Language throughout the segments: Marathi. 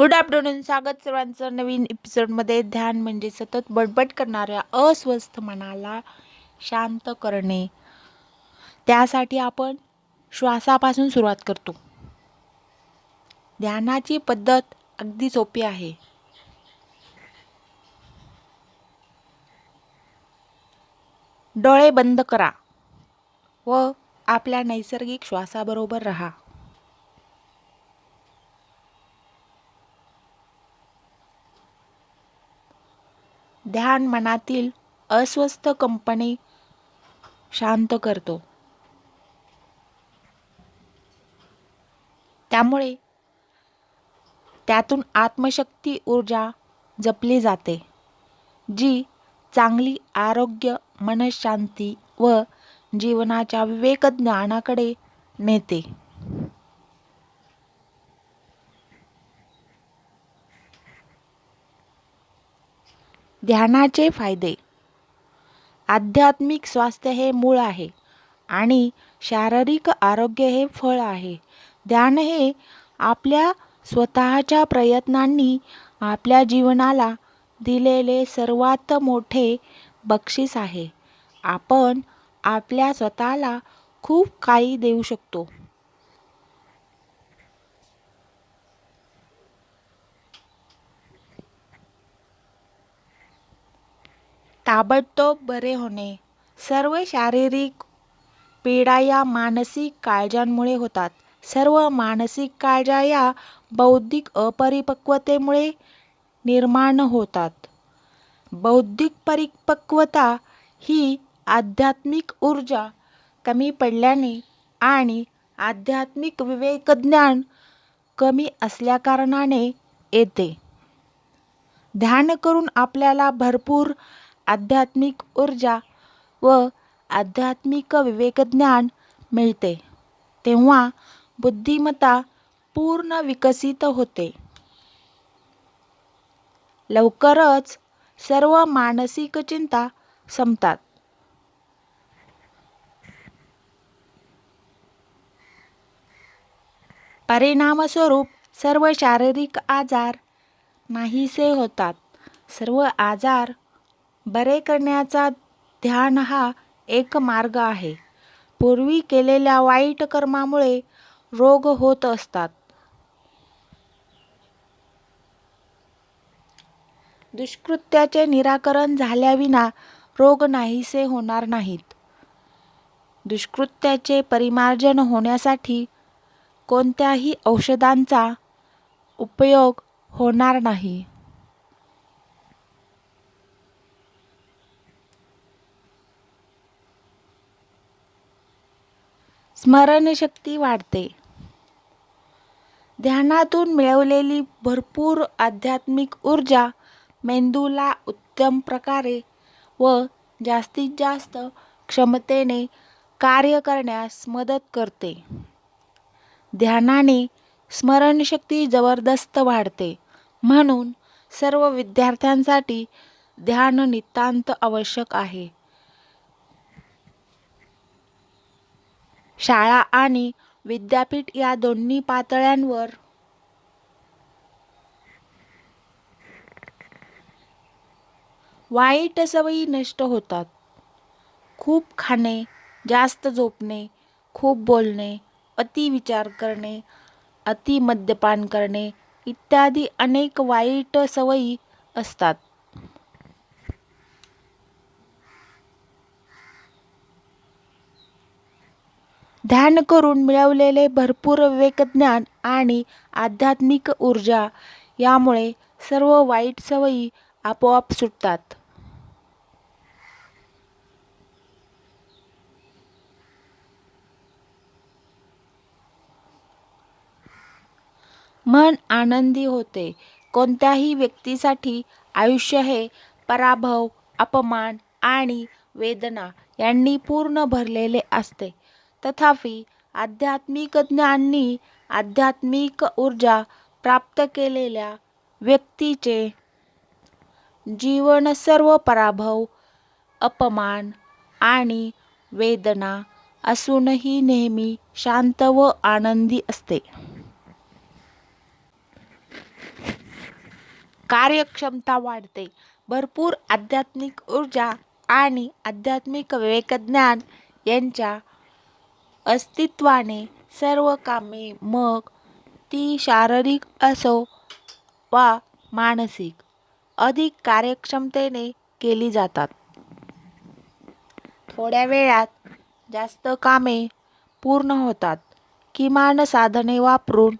गुड आफ्टरनून स्वागत सर्वांचं नवीन एपिसोडमध्ये ध्यान म्हणजे सतत बडबड करणाऱ्या अस्वस्थ मनाला शांत करणे. त्यासाठी आपण श्वासापासून सुरुवात करतो. ध्यानाची पद्धत अगदी सोपी आहे. डोळे बंद करा व आपल्या नैसर्गिक श्वासाबरोबर राहा. ध्यान मनातील अस्वस्थ कंपने शांत करतो. त्यामुळे त्यातून आत्मशक्ती ऊर्जा जपली जाते जी चांगली आरोग्य मनशांती व जीवनाच्या विवेक ज्ञानाकडे नेते. ध्यानाचे फायदे. आध्यात्मिक स्वास्थ्य हे मूळ आहे आणि शारीरिक आरोग्य हे फळ आहे. ध्यान हे आपल्या स्वतःच्या प्रयत्नांनी आपल्या जीवनाला दिलेले सर्वात मोठे बक्षीस आहे. आपण आपल्या स्वतःला खूप काही देऊ शकतो. ताबडतोब बरे होणे. सर्व शारीरिक पीडा या मानसिक काळजांमुळे होतात. सर्व मानसिक काळजा या बौद्धिक अपरिपक्वतेमुळे निर्माण होतात. बौद्धिक परिपक्वता ही आध्यात्मिक ऊर्जा कमी पडल्याने आणि आध्यात्मिक विवेकज्ञान कमी असल्याकारणाने येते. ध्यान करून आपल्याला भरपूर आध्यात्मिक ऊर्जा व आध्यात्मिक विवेकज्ञान मिळते. तेव्हा बुद्धिमत्ता पूर्ण विकसित होते. लवकरच सर्व मानसिक चिंता संपतात. परिणामस्वरूप सर्व शारीरिक आजार नाहीसे होतात. सर्व आजार बरे करण्याचा ध्यान हा एक मार्ग आहे. पूर्वी केलेल्या वाईट कर्मामुळे रोग होत असतात. दुष्कृत्याचे निराकरण झाल्याविना रोग नाहीसे होणार नाहीत. दुष्कृत्याचे परिमार्जन होण्यासाठी कोणत्याही औषधांचा उपयोग होणार नाही. स्मरणशक्ती वाढते. ध्यानातून मिळवलेली भरपूर आध्यात्मिक ऊर्जा मेंदूला उत्तम प्रकारे व जास्तीत जास्त क्षमतेने कार्य करण्यास मदत करते. ध्यानाने स्मरणशक्ती जबरदस्त वाढते. म्हणून सर्व विद्यार्थ्यांसाठी ध्यान नितांत आवश्यक आहे. शाळा आणि विद्यापीठ या दोन्ही पातळ्यांवर वाईट सवयी नष्ट होतात. खूप खाणे जास्त झोपणे खूप बोलणे अति विचार करणे अति मद्यपान करणे इत्यादी अनेक वाईट सवयी असतात. ध्यान करून मिळवलेले भरपूर विवेकज्ञान आणि आध्यात्मिक ऊर्जा यामुळे सर्व वाईट सवयी आपोआप सुटतात. मन आनंदी होते. कोणत्याही व्यक्तीसाठी आयुष्य हे पराभव अपमान आणि वेदना यांनी पूर्ण भरलेले असते. तथापि आध्यात्मिक ज्ञानी आध्यात्मिक ऊर्जा प्राप्त केलेल्या व्यक्तीचे जीवन सर्व पराभव अपमान आणि वेदना असूनही नेहमी शांत व आनंदी असते. कार्यक्षमता वाढते. भरपूर आध्यात्मिक ऊर्जा आणि आध्यात्मिक विवेकज्ञान यांच्या अस्तित्वाने सर्व कामे मग ती शारीरिक असो वा मानसिक अधिक कार्यक्षमतेने केली जातात. थोड्या वेळात जास्त कामे पूर्ण होतात. किमान साधने वापरून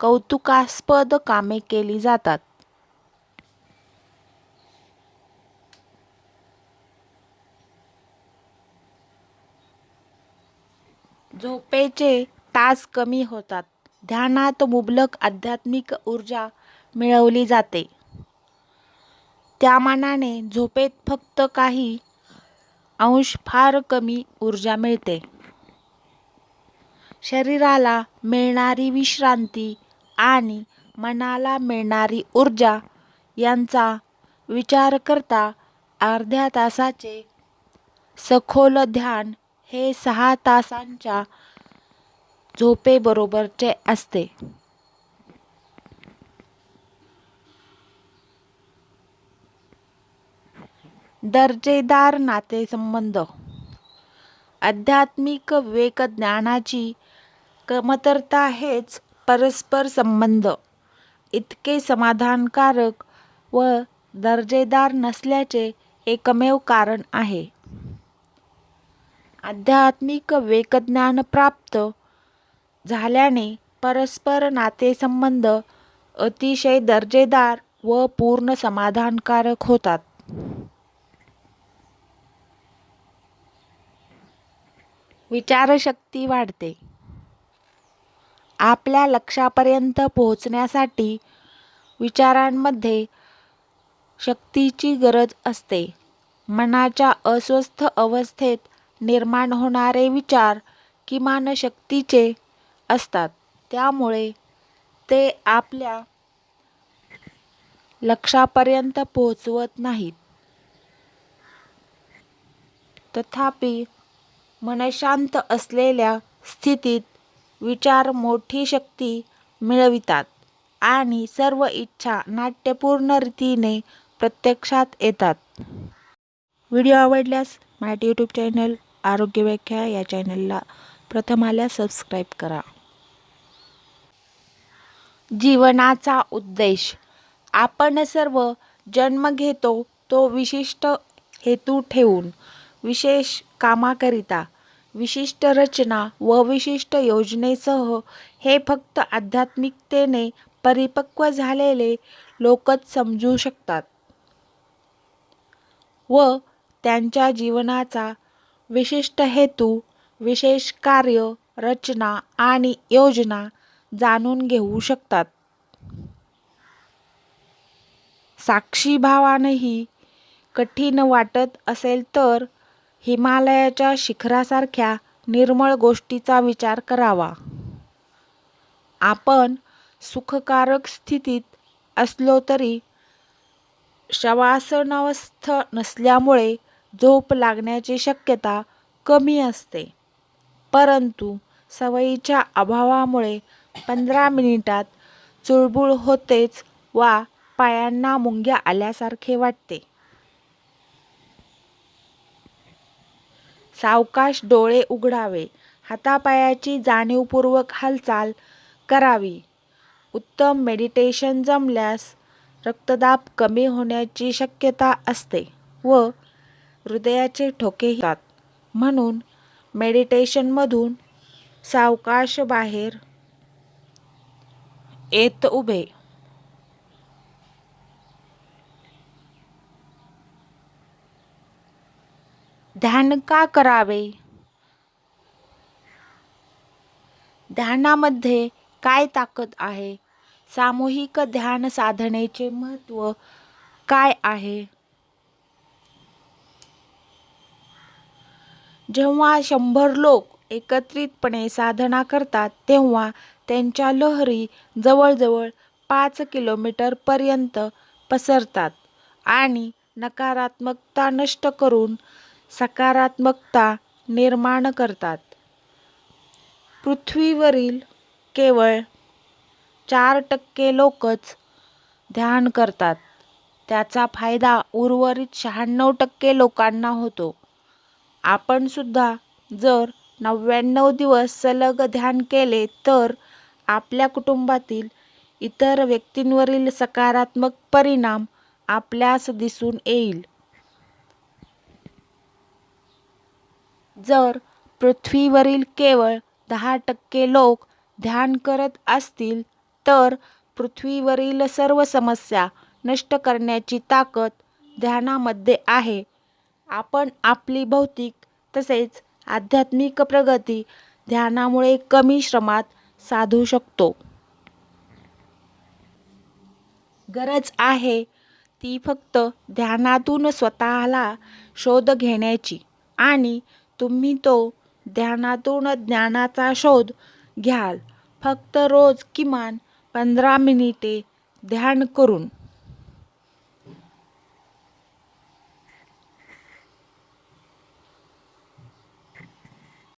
कौतुकास्पद कामे केली जातात. झोपेचे तास कमी होतात. ध्यानात मुबलक आध्यात्मिक ऊर्जा मिळवली जाते. त्यामानाने झोपेत फक्त काही अंश फार कमी ऊर्जा मिळते. शरीराला मिळणारी विश्रांती आणि मनाला मिळणारी ऊर्जा यांचा विचार करता अर्ध्या तासाचे सखोल ध्यान हे सहा तासांच्या झोपेबरोबरचे असते. दर्जेदार नातेसंबंध. आध्यात्मिक विवेकज्ञानाची कमतरता हेच परस्पर संबंध. इतके समाधानकारक व दर्जेदार नसल्याचे एकमेव कारण आहे. आध्यात्मिक विवेकज्ञान प्राप्त झाल्याने परस्पर नातेसंबंध अतिशय दर्जेदार व पूर्ण समाधानकारक होतात. विचारशक्ती वाढते. आपल्या लक्षापर्यंत पोहोचण्यासाठी विचारांमध्ये शक्तीची गरज असते. मनाच्या अस्वस्थ अवस्थेत निर्माण होणारे विचार किमान शक्तीचे असतात. त्यामुळे ते आपल्या लक्ष्यापर्यंत पोहोचवत नाहीत. तथापि मनशांत असलेल्या स्थितीत विचार मोठी शक्ती मिळवितात आणि सर्व इच्छा नाट्यपूर्ण रीतीने प्रत्यक्षात येतात. व्हिडिओ आवडल्यास मराठी यूट्यूब चॅनल आरोग्य व्याख्या या चॅनलला प्रथम आल्या सबस्क्राईब करा. जीवनाचा उद्देश. आपण सर्व जन्म घेतो तो विशिष्ट हेतू ठेवून विशेष कामाकरिता विशिष्ट रचना व विशिष्ट योजनेसह हे फक्त आध्यात्मिकतेने परिपक्व झालेले लोकच समजू शकतात व त्यांच्या जीवनाचा विशिष्ट हेतू विशेष कार्य रचना आणि योजना जाणून घेऊ शकतात. साक्षीभावानेही कठीण वाटत असेल तर हिमालयाच्या शिखरासारख्या निर्मळ गोष्टीचा विचार करावा. आपण सुखकारक स्थितीत असलो तरी शवासनावस्थ नसल्यामुळे झोप लागण्याची शक्यता कमी असते. परंतु सवयीच्या अभावामुळे पंधरा मिनिटात चुळबुळ होतेच वा पायांना मुंग्या आल्यासारखे वाटते. सावकाश डोळे उघडावे हातापायाची जाणीवपूर्वक हालचाल करावी. उत्तम मेडिटेशन जमल्यास रक्तदाब कमी होण्याची शक्यता असते व हृदयाचे ठोके होतात. म्हणून मेडिटेशनमधून सावकाश बाहेर येत उभे. ध्यान का करावे? ध्यानामध्ये काय ताकद आहे? सामूहिक ध्यान साधनेचे महत्त्व काय आहे? जेव्हा शंभर लोक एकत्रितपणे साधना करतात तेव्हा त्यांच्या लहरी जवळजवळ पाच किलोमीटरपर्यंत पसरतात आणि नकारात्मकता नष्ट करून सकारात्मकता निर्माण करतात. पृथ्वीवरील केवळ चार टक्के लोकच ध्यान करतात. त्याचा फायदा उर्वरित शहाण्णव टक्के लोकांना होतो. आपणसुद्धा जर नव्याण्णव दिवस सलग ध्यान केले तर आपल्या कुटुंबातील इतर व्यक्तींवरील सकारात्मक परिणाम आपल्यास दिसून येईल. जर पृथ्वीवरील केवळ दहा टक्के लोक ध्यान करत असतील तर पृथ्वीवरील सर्व समस्या नष्ट करण्याची ताकद ध्यानामध्ये आहे. आपण आपली भौतिक तसेच आध्यात्मिक प्रगती ध्यानामुळे कमी श्रमात साधू शकतो. गरज आहे ती फक्त ध्यानातून स्वतःला शोध घेण्याची आणि तुम्ही तो ध्यानातून ज्ञानाचा शोध घ्याल. फक्त रोज किमान पंधरा मिनिटे ध्यान करून